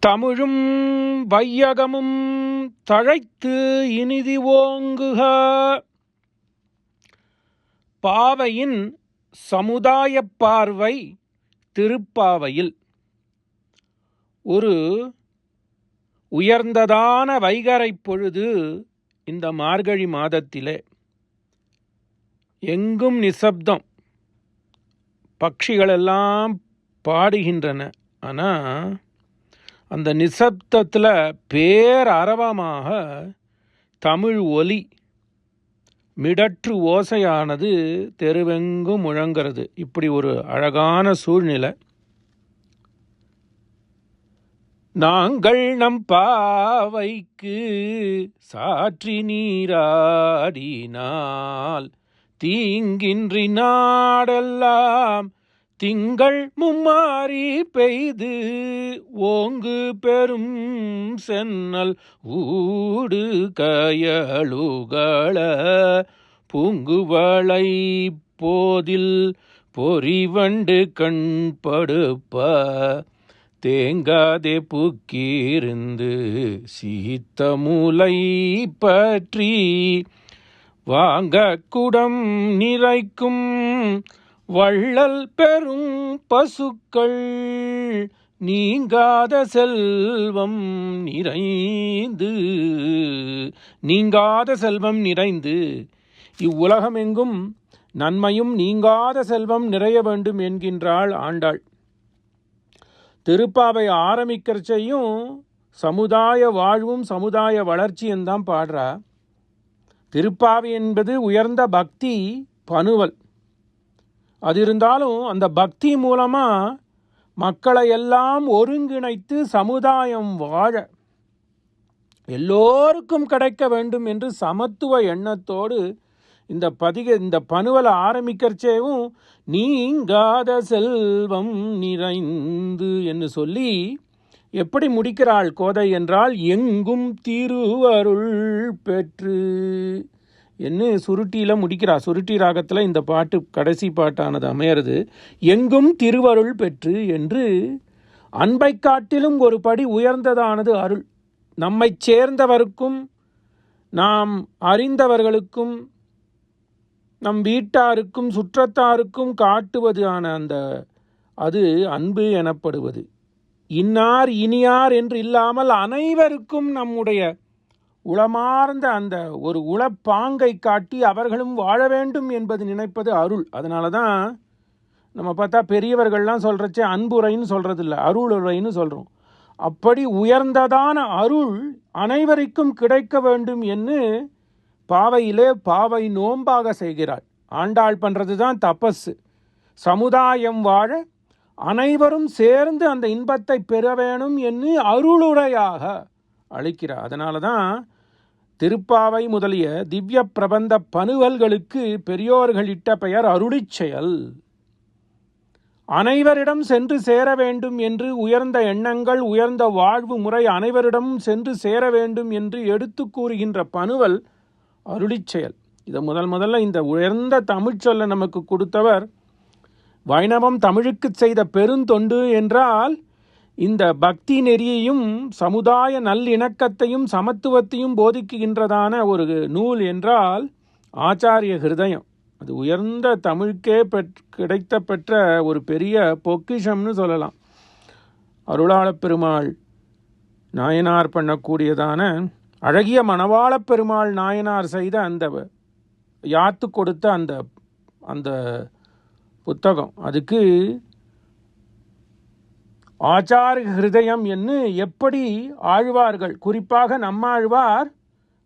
தமிழும் வையகமும் தழைத்து இனிதி ஓங்குக. பாவையின் சமுதாயப் பார்வை திருப்பாவையில். ஒரு உயர்ந்ததான வைகரைப் பொழுது இந்த மார்கழி மாதத்திலே எங்கும் நிசப்தம். பட்சிகளெல்லாம் பாடுகின்றன. ஆனால் அந்த நிசப்தத்தில் பேரரவமாக தமிழ் ஒலி மிடற்று ஓசையானது தெருவெங்கும் முழங்கிறது இப்படி ஒரு அழகான சூழ்நிலை. நாங்கள் நம் பாவைக்கு சாற்றி நீராடினால் தீங்கின்றி நாடெல்லாம் திங்கள் மும்மாறி பெய்து ஓங்கு பெரும் சென்னல் ஊடு கயலுகள பூங்குவளை போதில் பொறிவண்டு கண்படுப்ப தேங்காதே புக்கிருந்து சீத்த முலை பற்றி வாங்க குடம் நிறைக்கும் வள்ளல் பெரும் பசுக்கள் நீங்காத செல்வம் நிறைந்து நீங்காத செல்வம் நிறைந்து. இவ்வுலகமெங்கும் நன்மையும் நீங்காத செல்வம் நிறைய வேண்டும் என்கின்றாள் ஆண்டாள். திருப்பாவை ஆரம்பிக்கிறச்சையும் சமுதாய வாழ்வும் சமுதாய வளர்ச்சியும் தான் பாடுறா. திருப்பாவை என்பது உயர்ந்த பக்தி பனுவல். அது இருந்தாலும் அந்த பக்தி மூலமாக மக்களை எல்லாம் ஒருங்கிணைத்து சமுதாயம் வாழ எல்லோருக்கும் கிடைக்க வேண்டும் என்று சமத்துவ எண்ணத்தோடு இந்த பதிக இந்த பனுவலை ஆரம்பிக்கிறச்சேவும் நீங்காத செல்வம் நிறைந்து என்று சொல்லி எப்படி முடிக்கிறாள் கோதை என்றால் எங்கும் திருவருள் பெற்று என்ன சுருட்டியில் முடிக்கிறா? சுருட்டி ராகத்தில் இந்த பாட்டு கடைசி பாட்டானது அமையிறது. எங்கும் திருவருள் பெற்று என்று அன்பை காட்டிலும் ஒரு படி உயர்ந்ததானது அருள். நம்மை சேர்ந்தவருக்கும் நாம் அறிந்தவர்களுக்கும் நம் வீட்டாருக்கும் சுற்றத்தாருக்கும் காட்டுவதான அந்த அது அன்பு எனப்படுவது. இன்னார் இனியார் என்று இல்லாமல் அனைவருக்கும் நம்முடைய உளமார்ந்த அந்த ஒரு உளப்பாங்கை காட்டி அவர்களும் வாழ வேண்டும் என்பது நினைப்பது அருள். அதனால தான் நம்ம பார்த்தா பெரியவர்கள்லாம் சொல்கிறச்சே அன்புரைன்னு சொல்கிறது இல்லை அருளுரைன்னு சொல்கிறோம் அப்படி உயர்ந்ததான அருள் அனைவருக்கும் கிடைக்க வேண்டும் என்று பாவையிலே பாவை நோம்பாக செய்கிறாள். ஆண்டாள் பண்ணுறது தான் தபஸு சமுதாயம் வாழ அனைவரும் சேர்ந்து அந்த இன்பத்தை பெற வேணும் என்று அருளுரையாக அளிக்கிறார். அதனால தான் திருப்பாவை முதலிய திவ்ய பிரபந்த பனுவல்களுக்கு பெரியோர்கள் இட்ட பெயர் அருளி செயல். அனைவரிடம் சென்று சேர வேண்டும் என்று உயர்ந்த எண்ணங்கள் உயர்ந்த வாழ்வு முறை அனைவரிடமும் சென்று சேர வேண்டும் என்று எடுத்து கூறுகின்ற பனுவல் அருளி செயல். இதை முதல் முதல்ல இந்த உயர்ந்த தமிழ்ச்சொல்லை நமக்கு கொடுத்தவர் வைணவம் தமிழுக்கு செய்த பெருந்தொண்டு என்றால் இந்த பக்தி நெறியையும் சமுதாய நல்லிணக்கத்தையும் சமத்துவத்தையும் போதிக்குகின்றதான ஒரு நூல் என்றால் ஆச்சாரிய ஹிருதயம். அது உயர்ந்த தமிழுக்கே பெற் கிடைத்த பெற்ற ஒரு பெரிய பொக்கிஷம்னு சொல்லலாம். அருளாளப் பெருமாள் நாயனார் பண்ணக்கூடியதான அழகிய மணவாளப் பெருமாள் நாயனார் செய்த அந்த யாத்து கொடுத்த அந்த அந்த புத்தகம். அதுக்கு ஆச்சார ஹிருதயம் என்று எப்படி ஆழ்வார்கள்? குறிப்பாக நம்மாழ்வார்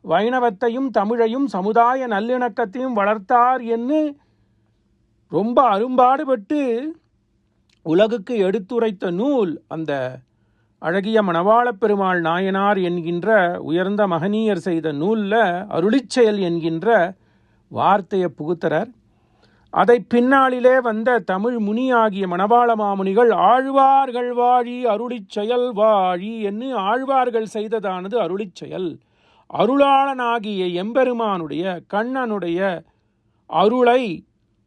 வைணவத்தையும் தமிழையும் சமுதாய நல்லிணக்கத்தையும் வளர்த்தார் என்று ரொம்ப அரும்பாடுபட்டு உலகுக்கு எடுத்துரைத்த நூல் அந்த அழகிய மணவாளப் பெருமாள் நாயனார் என்கின்ற உயர்ந்த மகனீயர் செய்த நூலில் அருளிச்செயல் என்கின்ற வார்த்தையை புகுத்தரர் அதை பின்னாளிலே வந்த தமிழ் முனியாகிய மணவாள மாமுனிகள் ஆழ்வார்கள் வாழி அருளிச் செயல் வாழி என்று ஆழ்வார்கள் செய்ததானது அருளிச் செயல். அருளாளனாகிய எம்பெருமானுடைய கண்ணனுடைய அருளை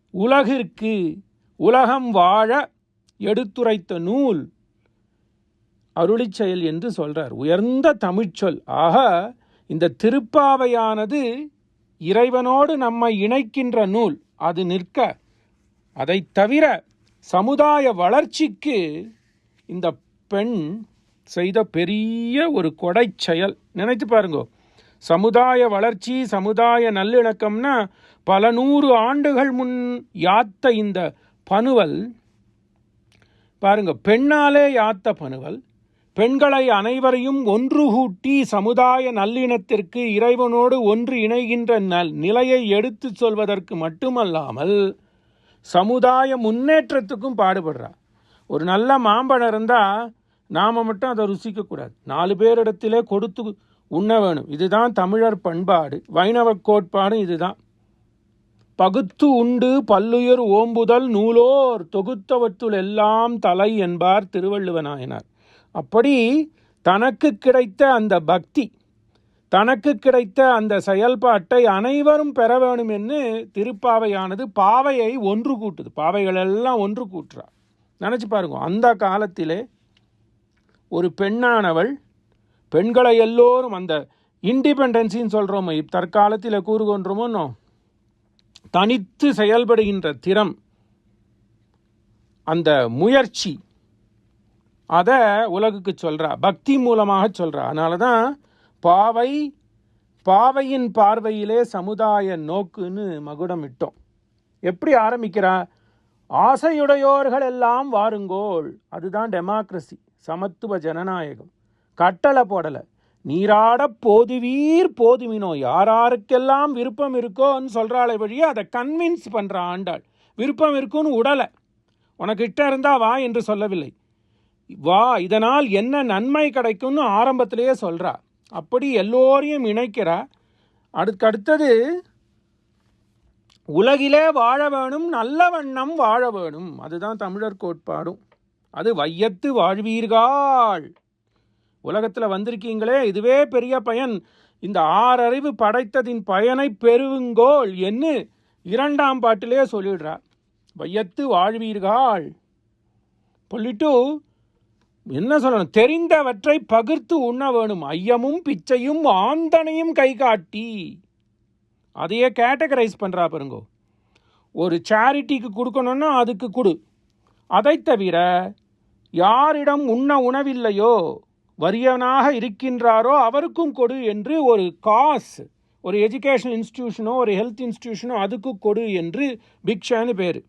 உலகிற்கு உலகம் வாழ எடுத்துரைத்த நூல் அருளிச் செயல் என்று சொல்றார். உயர்ந்த தமிழ்ச்சொல். ஆக இந்த திருப்பாவையானது இறைவனோடு நம்மை இணைக்கின்ற நூல். அது நிற்க அதை தவிர சமுதாய வளர்ச்சிக்கு இந்த பெண் செய்த பெரிய ஒரு கொடை செயல். நினைத்து பாருங்க. சமுதாய வளர்ச்சி சமுதாய நல்லிணக்கம்னா பல நூறு ஆண்டுகள் முன் யாத்த இந்த பனுவல் பாருங்க பெண்ணாலே யாத்த பனுவல் பெண்களை அனைவரையும் ஒன்று கூட்டி சமுதாய நல்லிணத்திற்கு இறைவனோடு ஒன்று இணைகின்ற நல் நிலையை எடுத்துச் சொல்வதற்கு மட்டுமல்லாமல் சமுதாய முன்னேற்றத்துக்கும் பாடுபடுறார் ஒரு நல்ல மாம்பழம் இருந்தால் நாம் மட்டும் அதை ருசிக்கக்கூடாது. நாலு பேரிடத்திலே கொடுத்து உண்ண வேணும். இதுதான் தமிழர் பண்பாடு. வைணவ கோட்பாடு இதுதான். பகுத்து உண்டு பல்லுயிர் ஓம்புதல் நூலோர் தொகுத்தவற்றுள் எல்லாம் தலை என்பார் திருவள்ளுவநாயனார் அப்படி தனக்கு கிடைத்த அந்த பக்தி தனக்கு கிடைத்த அந்த செயல்பாட்டை அனைவரும் பெற வேணும் என்று திருப்பாவையானது பாவையை ஒன்று கூட்டுது. பாவைகள் எல்லாம் ஒன்று கூட்டுறா. நினச்சி பாருங்க அந்த காலத்திலே ஒரு பெண்ணானவள் பெண்களை எல்லோரும் அந்த இண்டிபெண்டன்சின்னு சொல்கிறோமோ தற்காலத்தில் கூறுகின்றோமோ தனித்து செயல்படுகின்ற திறம் அந்த முயற்சி அதை உலகுக்கு சொல்கிறா பக்தி மூலமாக சொல்கிறா அதனால தான் பாவை பாவையின் பார்வையிலே சமுதாய நோக்குன்னு மகுடம் இட்டோம். எப்படி ஆரம்பிக்கிறா? ஆசையுடையோர்கள் எல்லாம் வாருங்கோள் அதுதான் டெமோக்ரஸி சமத்துவ ஜனநாயகம். கட்டளை போடலை நீராட போதுவீர் போதுமினோ யாராருக்கெல்லாம் விருப்பம் இருக்கோன்னு சொல்கிறாளே வழியே அதை கன்வின்ஸ் பண்ணுற ஆண்டாள். விருப்பம் இருக்குன்னு உடலை. உனக்கிட்ட இருந்தா வா என்று சொல்லவில்லை. வா இதனால் என்ன நன்மை கிடைக்கும்னு ஆரம்பத்திலேயே சொல்கிறா அப்படி எல்லோரையும் இணைக்கிறா. அதுக்கடுத்தது உலகிலே வாழ வேணும் நல்ல வண்ணம் வாழ வேணும். அதுதான் தமிழர் கோட்பாடும். அது வையத்து வாழ்வீர்கள். உலகத்தில் வந்திருக்கீங்களே இதுவே பெரிய பயன். இந்த ஆறறிவு படைத்ததின் பயனை பெறுவுங்கோள் என்று இரண்டாம் பாட்டிலே சொல்லிடுறா. வையத்து வாழ்வீர்கள். சொல்லிட்டு என்ன சொல்லணும்? தெரிந்தவற்றை பகிர்த்து உண்ண வேணும். ஐயமும் பிச்சையும் ஆந்தனையும் கை காட்டி. அதையே கேட்டகரைஸ் பண்ணுறா பாருங்கோ. ஒரு சேரிட்டிக்கு கொடுக்கணுன்னா அதுக்கு கொடு. அதை தவிர யாரிடம் உண்ண உணவில்லையோ வறியவனாக இருக்கின்றாரோ அவருக்கும் கொடு என்று ஒரு காஸ் ஒரு எஜுகேஷனல் இன்ஸ்டிடியூஷனோ ஒரு ஹெல்த் இன்ஸ்டிடியூஷனோ அதுக்கு கொடு என்று பிக்ஷான்னு பேர்.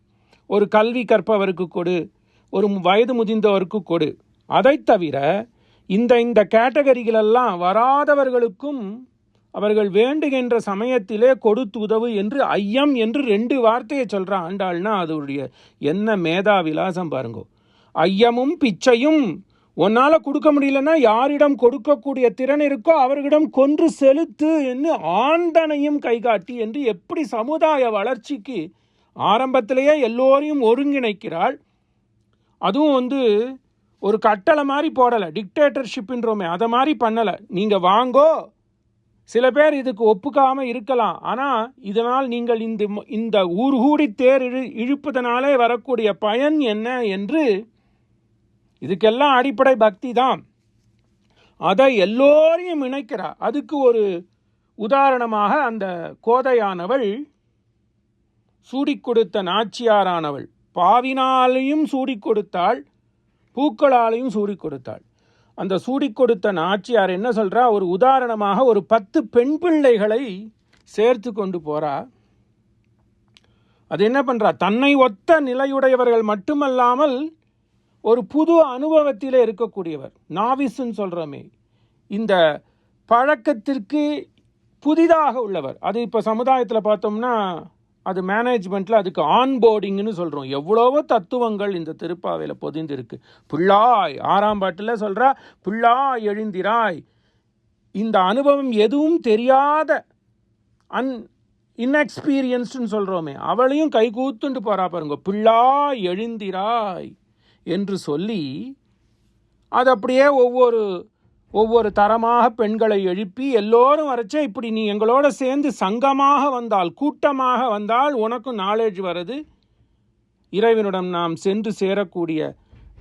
ஒரு கல்வி கற்பவருக்கு கொடு. ஒரு வயது முதிர்ந்தவருக்கு கொடு. அதை தவிர இந்த இந்த கேட்டகரிகளெல்லாம் வராதவர்களுக்கும் அவர்கள் வேண்டுகின்ற சமயத்திலே கொடுத்து உதவு என்று ஐயம் என்று ரெண்டு வார்த்தையை சொல்கிற ஆண்டாள்னா அதோடைய என்ன மேதா விலாசம் பாருங்கோ. ஐயமும் பிச்சையும் உன்னால் கொடுக்க முடியலன்னா யாரிடம் கொடுக்கக்கூடிய திறன் இருக்கோ அவர்களிடம் கொன்று செலுத்து என்று ஆண்டனையும் கைகாட்டி என்று எப்படி சமுதாய வளர்ச்சிக்கு ஆரம்பத்திலேயே எல்லோரையும் ஒருங்கிணைக்கிறாள். அதுவும் வந்து ஒரு கட்டளை மாதிரி போடலை. டிக்டேட்டர்ஷிப்புன்றோமே அதை மாதிரி பண்ணலை. நீங்கள் வாங்கோ. சில பேர் இதுக்கு ஒப்புக்காமல் இருக்கலாம். ஆனால் இதனால் நீங்கள் இந்த இந்த ஊர்கூடி தேர் இழு இழுப்பதனாலே வரக்கூடிய பயன் என்ன என்று இதுக்கெல்லாம் அடிப்படை பக்தி தான். அதை எல்லோரையும் இணைக்கிறார். அதுக்கு ஒரு உதாரணமாக அந்த கோதையானவள் சூடிக் கொடுத்த நாச்சியாரானவள். பாவினாலையும் சூடிக் கொடுத்தாள். பூக்களாலையும் சூடி கொடுத்தாள். அந்த சூடி கொடுத்த நாச்சியார் என்ன சொல்கிறா ஒரு உதாரணமாக ஒரு பத்து பெண் பிள்ளைகளை சேர்த்து கொண்டு போகிறா அது என்ன பண்ணுறா தன்னை ஒத்த நிலையுடையவர்கள் மட்டுமல்லாமல் ஒரு புது அனுபவத்திலே இருக்கக்கூடியவர். நாவிஸ்ன்னு சொல்கிறோமே இந்த பழக்கத்திற்கு புதிதாக உள்ளவர். அது இப்போ சமுதாயத்தில் பார்த்தோம்னா அது மேனேஜ்மெண்ட்டில் அதுக்கு ஆன்போர்டிங்னு சொல்கிறோம் எவ்வளவோ தத்துவங்கள் இந்த திருப்பாவையில் பொதிந்திருக்கு. புள்ளாய் ஆறாம் பாட்டில் சொல்கிறா புள்ளாய் எழுந்திராய். இந்த அனுபவம் எதுவும் தெரியாத அன் இன்எக்ஸ்பீரியன்ஸ்டுன்னு சொல்கிறோமே அவளையும் கை கூத்துண்டு போகிறா பாருங்க. பிள்ளாய் எழுந்திராய் என்று சொல்லி அது அப்படியே ஒவ்வொரு ஒவ்வொரு தரமாக பெண்களை எழுப்பி எல்லோரும் வரைச்சே இப்படி நீ எங்களோட சேர்ந்து சங்கமாக வந்தால் கூட்டமாக வந்தால் உனக்கும் நாலேஜ் வருது. இறைவனிடம் நாம் சென்று சேரக்கூடிய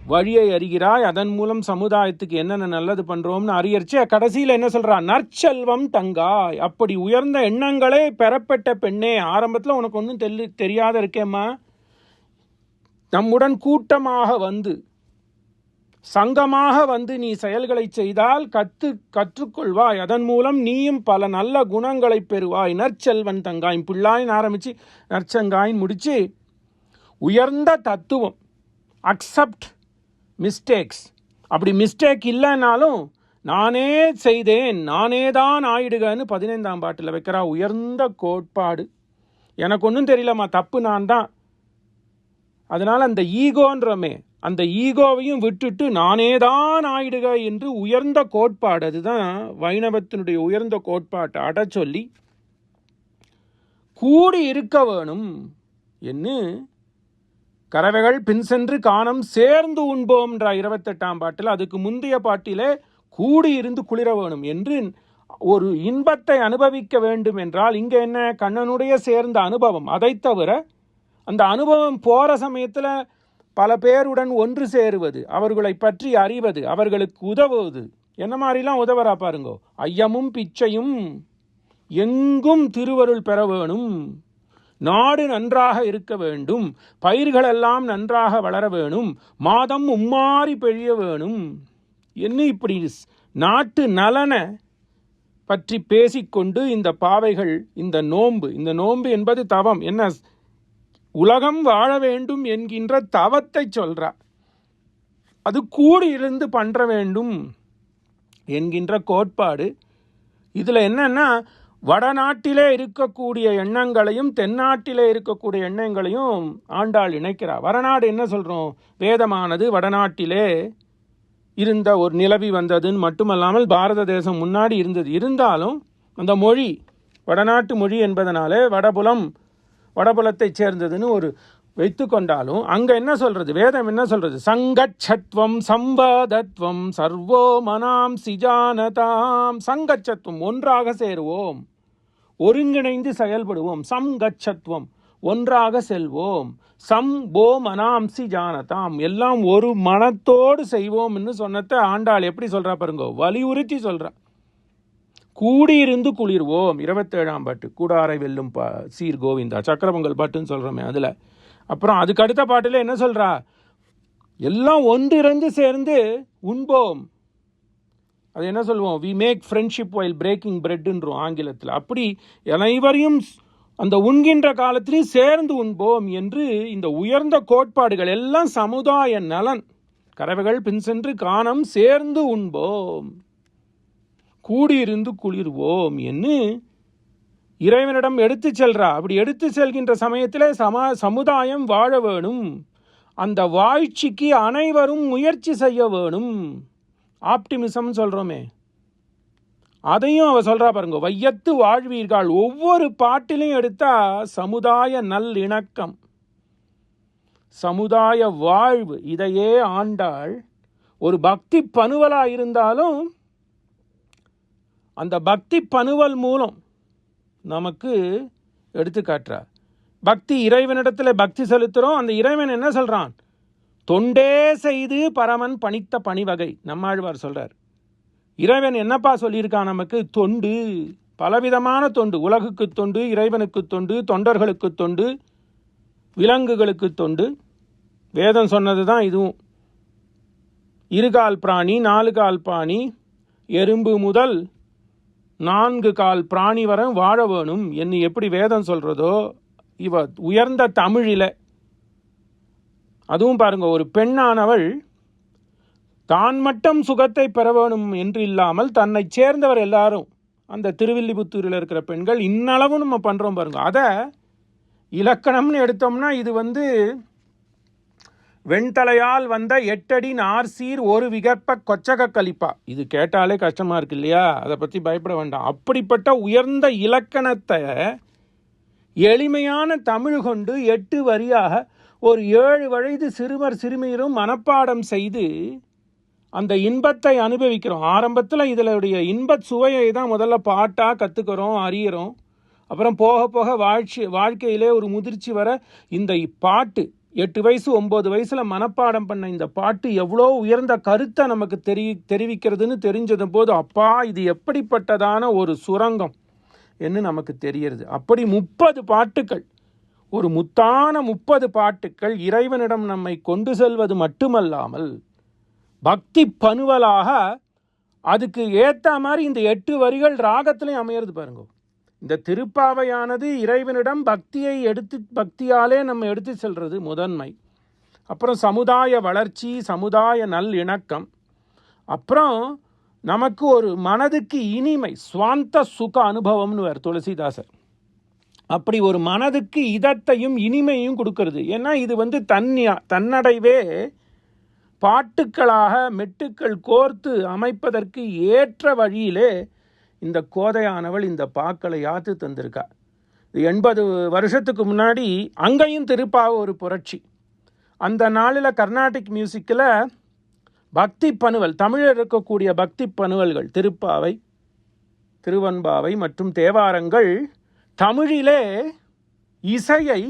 வழியை அறிகிறாய். அதன் மூலம் சமுதாயத்துக்கு என்னென்ன நல்லது பண்ணுறோம்னு அறியறிச்சு கடைசியில் என்ன சொல்கிறா நற்செல்வம் தங்காய். அப்படி உயர்ந்த எண்ணங்களே பெறப்பட்ட பெண்ணே ஆரம்பத்தில் உனக்கு ஒன்றும் தெரி தெரியாத இருக்கேம்மா. நம்முடன் கூட்டமாக வந்து சங்கமாக வந்து நீ செயல்களை செய்தால் கத்து கற்றுக்கொள்வாய். அதன் மூலம் நீயும் பல நல்ல குணங்களை பெறுவாய். நற்செல்வன் தங்காய் பிள்ளாயின் ஆரம்பித்து நற்சங்காயின் முடித்து உயர்ந்த தத்துவம் அக்செப்ட் மிஸ்டேக்ஸ் அப்படி மிஸ்டேக் இல்லைனாலும் நானே செய்தேன் நானே தான் ஆயிடுகன்னு பதினைந்தாம் பாட்டில் வைக்கிறா உயர்ந்த கோட்பாடு. எனக்கு ஒன்றும் தெரியலம்மா தப்பு நான் தான். அதனால் அந்த ஈகோன்றமே அந்த ஈகோவையும் விட்டுட்டு நானே தான் ஆயிடுக என்று உயர்ந்த கோட்பாடு அதுதான் வைணவத்தினுடைய உயர்ந்த கோட்பாட்டை அட சொல்லி கூடி இருக்க வேணும் என்று கறவைகள் பின் சென்று காணம் சேர்ந்து உண்போம்ன்ற இருபத்தெட்டாம் பாட்டில் அதுக்கு முந்தைய பாட்டிலே கூடி இருந்து குளிர வேணும் என்று ஒரு இன்பத்தை அனுபவிக்க வேண்டும் என்றால் இங்கே என்ன? கண்ணனுடைய சேர்ந்த அனுபவம். அதை தவிர அந்த அனுபவம் போகிற சமயத்தில் பல பேருடன் ஒன்று சேருவது அவர்களை பற்றி அறிவது அவர்களுக்கு உதவுவது. என்ன மாதிரிலாம் உதவரா பாருங்கோ. ஐயமும் பிச்சையும் எங்கும் திருவருள் பெற வேணும். நாடு நன்றாக இருக்க வேண்டும். பயிர்களெல்லாம் நன்றாக வளர வேணும். மாதம் உம்மாறி பெழிய வேணும். என்ன இப்படி நாட்டு நலனை பற்றி பேசிக்கொண்டு இந்த பாவைகள் இந்த நோன்பு இந்த நோன்பு என்பது தவம். என்ன உலகம் வாழ வேண்டும் என்கின்ற தவத்தை சொல்கிறார் அது கூடி இருந்து பண்ணுற வேண்டும் என்கின்ற கோட்பாடு. இதில் என்னென்னா வடநாட்டிலே இருக்கக்கூடிய எண்ணங்களையும் தென்னாட்டிலே இருக்கக்கூடிய எண்ணங்களையும் ஆண்டாள் இணைக்கிறார் வடநாடு என்ன சொல்கிறோம் வேதமானது வடநாட்டிலே இருந்த ஒரு நிலவி வந்ததுன்னு மட்டுமல்லாமல் பாரத தேசம் முன்னாடி இருந்தது. இருந்தாலும் அந்த மொழி வடநாட்டு மொழி என்பதனாலே வடபுலம் வடபுலத்தைச் சேர்ந்ததுன்னு ஒரு வைத்து கொண்டாலும் அங்க என்ன சொல்றது? வேதம் என்ன சொல்றது? சங்கச்சத்வம் சம்பாதத்வம் சர்வோ மனாம் சிஜானதாம் சங்கச்சத்துவம் ஒன்றாக சேருவோம். ஒருங்கிணைந்து செயல்படுவோம். சங்கச்சத்துவம் ஒன்றாக செல்வோம். சம் போ மனாம்சி ஜானதாம். எல்லாம் ஒரு மனத்தோடு செய்வோம்னு சொன்னத்தை ஆண்டாள் எப்படி சொல்கிறா பாருங்க? வலியுறுத்தி சொல்கிறா கூடியிருந்து குளிர்வோம். இருபத்தேழாம் பாட்டு கூடாரை வெல்லும் பா சீர் கோவிந்தா சக்கரபொங்கல் பாட்டுன்னு சொல்கிறோமே அதில். அப்புறம் அதுக்கு அடுத்த பாட்டில் என்ன சொல்கிறா எல்லாம் ஒன்றிருந்து சேர்ந்து உண்போம். அது என்ன சொல்லுவோம் we make friendship while breaking பிரெட்ன்றோம் ஆங்கிலத்தில். அப்படி அனைவரையும் அந்த உண்கின்ற காலத்திலையும் சேர்ந்து உண்போம் என்று இந்த உயர்ந்த கோட்பாடுகள் எல்லாம் சமுதாய நலன். கறவைகள் பின் சென்று காணம் சேர்ந்து உண்போம். கூடியிருந்து குளிர்வோம் என்று இறைவனிடம் எடுத்து செல்றா. அப்படி எடுத்து செல்கின்ற சமயத்தில் சமா சமுதாயம் வாழ வேணும். அந்த வாழ்ச்சிக்கு அனைவரும் முயற்சி செய்ய வேணும். ஆப்டிமிசம் சொல்கிறோமே அதையும் அவ சொல்கிறா பாருங்க. வையத்து வாழ்வீர்கள். ஒவ்வொரு பாட்டிலையும் எடுத்தா சமுதாய நல்லிணக்கம். சமுதாய வாழ்வு. இதையே ஆண்டாள். ஒரு பக்தி பனுவலாக இருந்தாலும் அந்த பக்தி பணுவல் மூலம் நமக்கு எடுத்து காட்டுறார் பக்தி இறைவனிடத்தில் பக்தி செலுத்துகிறோம் அந்த இறைவன் என்ன சொல்கிறான் தொண்டே செய்து பரமன் பணித்த பணிவகை. நம்மாழ்வார் சொல்கிறார் இறைவன் என்னப்பா சொல்லியிருக்கான் நமக்கு? தொண்டு. பலவிதமான தொண்டு. உலகுக்கு தொண்டு இறைவனுக்கு தொண்டு தொண்டர்களுக்கு தொண்டு விலங்குகளுக்கு தொண்டு. வேதம் சொன்னது தான் இதுவும். இருகால் பிராணி நாலு கால் பிராணி எறும்பு முதல் நான்கு கால் பிராணி வர வாழ வேணும். என்று எப்படி வேதம் சொல்றதோ இவ உயர்ந்த தமிழில். அதுவும் பாருங்க ஒரு பெண்ணானவள் தான் மட்டும் சுகத்தை பெற வேணும் என்று இல்லாமல் தன்னை சேர்ந்தவர் எல்லாரும் அந்த திருவில்லிபுத்தூரில் இருக்கிற பெண்கள் இன்னளவும் நம்ம பண்ணுறோம் பாருங்க. அதை இலக்கணம்னு எடுத்தோம்னா இது வந்து வெண்தலையால் வந்த எட்டடி நார்சீர் ஒரு விகற்ப கொச்சக கலிப்பா. இது கேட்டாலே கஷ்டமா இருக்கு இல்லையா? அதை பற்றி பயப்பட வேண்டாம். அப்படிப்பட்ட உயர்ந்த இலக்கணத்தை எளிமையான தமிழ் கொண்டு எட்டு வரியாக ஒரு ஏழு வயது சிறுவர் சிறுமியரும் மனப்பாடம் செய்து அந்த இன்பத்தை அனுபவிக்கிறோம். ஆரம்பத்தில் இதனுடைய இன்ப சுவையை தான் முதல்ல பாட்டாக கற்றுக்கிறோம் அறியிறோம். அப்புறம் போக போக வாழ்ச்சி வாழ்க்கையிலே ஒரு முதிர்ச்சி வர இந்த பாட்டு எட்டு வயசு ஒம்பது வயசில் மனப்பாடம் பண்ண இந்த பாட்டு எவ்வளோ உயர்ந்த கருத்தை நமக்கு தெரி தெரிவிக்கிறதுன்னு தெரிஞ்சதும் போது அப்பா இது எப்படிப்பட்டதான ஒரு சுரங்கம் என்று நமக்கு தெரிகிறது அப்படி முப்பது பாட்டுக்கள் ஒரு முத்தான முப்பது பாட்டுக்கள் இறைவனிடம் நம்மை கொண்டு செல்வது மட்டுமல்லாமல் பக்தி பனுவலாக அதுக்கு ஏற்ற மாதிரி இந்த எட்டு வரிகள் ராகத்திலையும் அமையிறது பாருங்க. இந்த திருப்பாவையானது இறைவனிடம் பக்தியை எடுத்து பக்தியாலே நம்ம எடுத்து செல்வது முதன்மை. அப்புறம் சமுதாய வளர்ச்சி சமுதாய நல் இணக்கம். அப்புறம் நமக்கு ஒரு மனதுக்கு இனிமை சுவாந்த சுக அனுபவம்னு வேறு துளசிதாசர். அப்படி ஒரு மனதுக்கு இதத்தையும் இனிமையும் கொடுக்கறது. ஏன்னா இது வந்து தன்னியா தன்னடைவே பாட்டுக்களாக மெட்டுக்கள் கோர்த்து அமைப்பதற்கு ஏற்ற வழியிலே இந்த கோதையானவள் இந்த பாக்களை யாத்து தந்திருக்கா. இது எண்பது வருஷத்துக்கு முன்னாடி அங்கேயும் திருப்பாவ ஒரு புரட்சி. அந்த நாளில் கர்நாடிக் மியூசிக்கில் பக்தி பணுவல் தமிழில் இருக்கக்கூடிய பக்தி பணுவல்கள் திருப்பாவை திருவன்பாவை மற்றும் தேவாரங்கள் தமிழிலே இசையை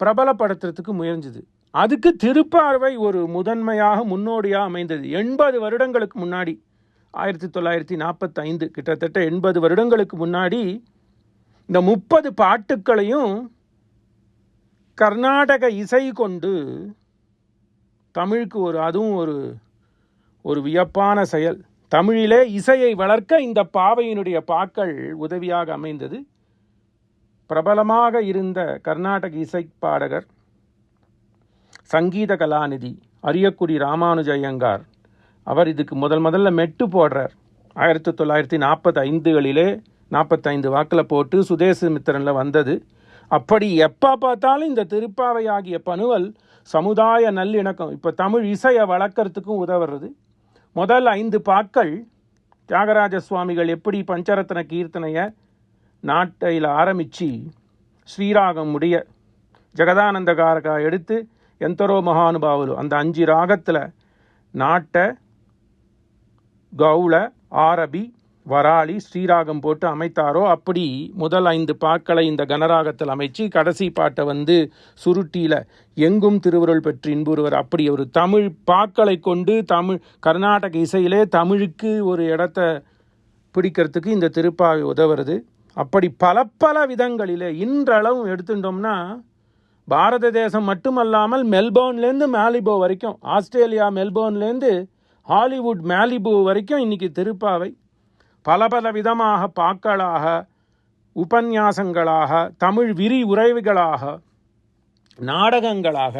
பிரபலப்படுத்துறதுக்கு முயன்றது. அதுக்கு திருப்பார்வை ஒரு முதன்மையாக முன்னோடியாக அமைந்தது. எண்பது வருடங்களுக்கு முன்னாடி ஆயிரத்தி தொள்ளாயிரத்தி நாற்பத்தைந்து கிட்டத்தட்ட எண்பது வருடங்களுக்கு முன்னாடி இந்த முப்பது பாட்டுக்களையும் கர்நாடக இசை கொண்டு தமிழுக்கு ஒரு அதுவும் ஒரு ஒரு வியப்பான செயல். தமிழிலே இசையை வளர்க்க இந்த பாவையினுடைய பாக்கள் உதவியாக அமைந்தது. பிரபலமாக இருந்த கர்நாடக இசை பாடகர் சங்கீத கலாநிதி அரியக்குடி ராமானுஜயங்கார் அவர் இதுக்கு முதல் முதல்ல மெட்டு போடுறார். ஆயிரத்தி தொள்ளாயிரத்தி நாற்பத்தைந்துகளிலே நாற்பத்தைந்து வாக்கில் போட்டு சுதேச மித்திரனில் வந்தது. அப்படி எப்போ பார்த்தாலும் இந்த திருப்பாவை ஆகிய பணுவல் சமுதாய நல்லிணக்கம் இப்போ தமிழ் இசையை வளர்க்கறதுக்கும் உதவுறது. முதல் ஐந்து பாக்கள் தியாகராஜ சுவாமிகள் எப்படி பஞ்சரத்ன கீர்த்தனையை நாட்டையில் ஆரம்பித்து ஸ்ரீராகம் உடைய ஜெகதானந்த காரகா எடுத்து எந்தரோ மகானுபாவலு அந்த அஞ்சு ராகத்தில் நாட்டை கவுள ஆரபி வராளி ஸ்ரீராகம் போட்டு அமைத்தாரோ அப்படி முதல் ஐந்து பாக்களை இந்த கனராகத்தில் அமைச்சு கடைசி பாட்டை வந்து சுருட்டியில் எங்கும் திருவுருள் பெற்று இன்புறுவர். அப்படி ஒரு தமிழ் பாக்களை கொண்டு தமிழ் கர்நாடக இசையிலே தமிழுக்கு ஒரு இடத்த பிடிக்கிறதுக்கு இந்த திருப்பாவை உதவுறது. அப்படி பல பல விதங்களிலே இன்றளவும் எடுத்துட்டோம்னா பாரத தேசம் மட்டுமல்லாமல் மெல்போர்ன்லேருந்து மேலிபோ வரைக்கும் ஆஸ்திரேலியா மெல்போர்ன்லேருந்து ஹாலிவுட் மேலிபோ வரைக்கும் இன்றைக்கி திருப்பாவை பல பல விதமாக பாக்களாக உபன்யாசங்களாக தமிழ் விரி உறவுகளாக நாடகங்களாக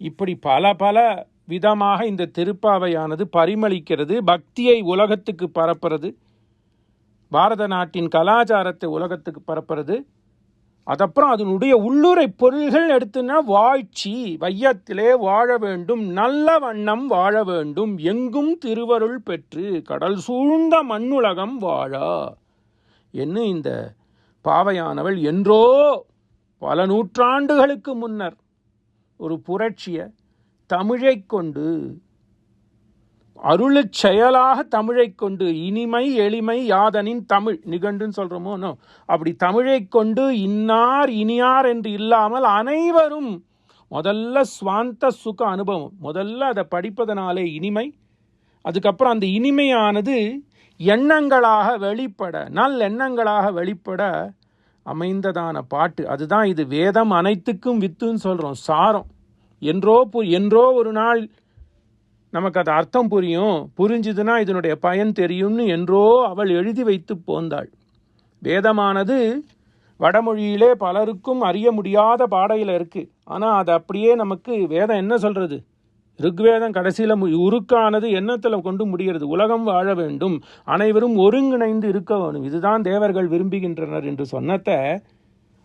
இப்படி பல பல விதமாக இந்த திருப்பாவையானது பரிமளிக்கிறது. பக்தியை உலகத்துக்கு பரப்புறது பாரத நாட்டின் கலாச்சாரத்தை உலகத்துக்கு பரப்புறது. அதப்புறம் அதனுடைய உள்ளுரை பொருள்கள் எடுத்துனா வாழ்ச்சி வையத்திலே வாழ வேண்டும் நல்ல வண்ணம் வாழ வேண்டும் எங்கும் திருவருள் பெற்று கடல் சூழ்ந்த மண்ணுலகம் வாழா. என்ன இந்த பாவையானவள்? என்றோ பல நூற்றாண்டுகளுக்கு முன்னர் ஒரு புரட்சியை தமிழை கொண்டு அருளச் செயலாக தமிழை கொண்டு இனிமை எளிமை யாதனின் தமிழ் நிகண்டுன்னு சொல்கிறோமோ நோ. அப்படி தமிழை கொண்டு இன்னார் இனியார் என்று இல்லாமல் அனைவரும் முதல்ல சுவாந்த சுக அனுபவம் முதல்ல அதை படிப்பதனாலே இனிமை அதுக்கப்புறம் அந்த இனிமையானது எண்ணங்களாக வெளிப்பட நல் எண்ணங்களாக வெளிப்பட அமைந்ததான பாட்டு. அதுதான் இது வேதம் அனைத்துக்கும் வித்துன்னு சொல்கிறோம் சாரம். என்றோ பு என்றோ ஒரு நாள் நமக்கு அது அர்த்தம் புரியும். புரிஞ்சுதுன்னா இதனுடைய பயன் தெரியும்னு என்றோ அவள் எழுதி வைத்து போந்தாள். வேதமானது வடமொழியிலே பலருக்கும் அறிய முடியாத பாடையில் இருக்குது ஆனால் அது அப்படியே நமக்கு வேதம் என்ன சொல்கிறது ருக்வேதம் கடைசியில் உருக்கானது எண்ணத்தில் கொண்டு முடிகிறது? உலகம் வாழ வேண்டும். அனைவரும் ஒருங்கிணைந்து இருக்க வேணும் இதுதான் தேவர்கள் விரும்புகின்றனர் என்று சொன்னத்தை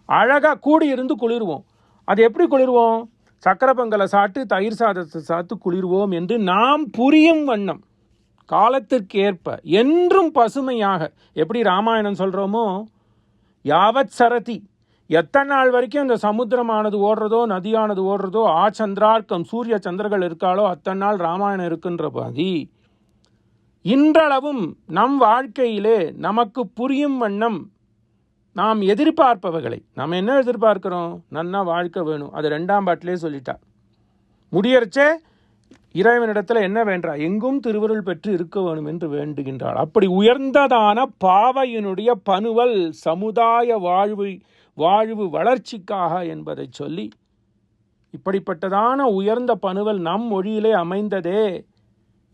அழகாக கூடியிருந்து குளிர்வோம். அது எப்படி குளிர்வோம்? சக்கரை பொங்கலை சாப்பிட்டு தயிர் சாதத்தை சாத்து குளிர்வோம் என்று நாம் புரியும் வண்ணம். காலத்திற்கேற்ப என்றும் பசுமையாக எப்படி ராமாயணம் சொல்கிறோமோ யாவத் சரதி எத்தனை நாள் வரைக்கும் இந்த சமுத்திரமானது ஓடுறதோ நதியானது ஓடுறதோ ஆ சந்திரார்க்கம் சூரிய சந்திரர்கள் இருக்காளோ அத்தனை நாள் ராமாயணம் இருக்குன்ற பாதி. இன்றளவும் நம் வாழ்க்கையிலே நமக்கு புரியும் வண்ணம் நாம் எதிர்பார்ப்பவர்களை. நாம் என்ன எதிர்பார்க்கிறோம்? நன்னா வாழ்க்கை வேணும். அது ரெண்டாம் பாட்டிலே சொல்லிட்டா. முடியறச்சே இறைவனிடத்தில் என்ன வேண்டா? எங்கும் திருவருள் பெற்று இருக்க வேணும் என்று வேண்டுகின்றாள். அப்படி உயர்ந்ததான பாவையினுடைய பனுவல் சமுதாய வாழ்வு வாழ்வு வளர்ச்சிக்காக என்பதை சொல்லி இப்படிப்பட்டதான உயர்ந்த பனுவல் நம் மொழியிலே அமைந்ததே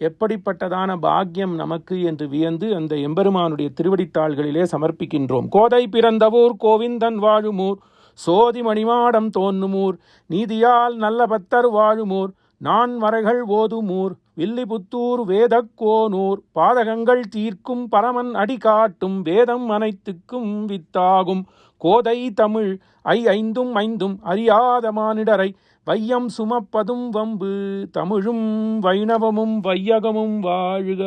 எப்படிப்பட்டதான பாக்கியம் நமக்கு என்று வியந்து அந்த எம்பெருமானுடைய திருவடித்தாள்களிலே சமர்ப்பிக்கின்றோம். கோதை பிறந்தவூர் கோவிந்தன் வாழுமூர் சோதி மணிமாடம் தோன்னுமூர் நீதியால் நல்ல பத்தர் வாழுமூர் நான் மறைகள் ஓதுமூர் வில்லிபுத்தூர் வேதக்கோனூர் பாதகங்கள் தீர்க்கும் பரமன் அடி காட்டும் வேதம் அனைத்துக்கும் வித்தாகும். கோதை தமிழ் ஐ ஐந்தும் ஐந்தும் அறியாத மானிடரை வையம் சுமப்பதும் வம்பு தமிழும் வைணவமும் வையகமும் வாழ்க.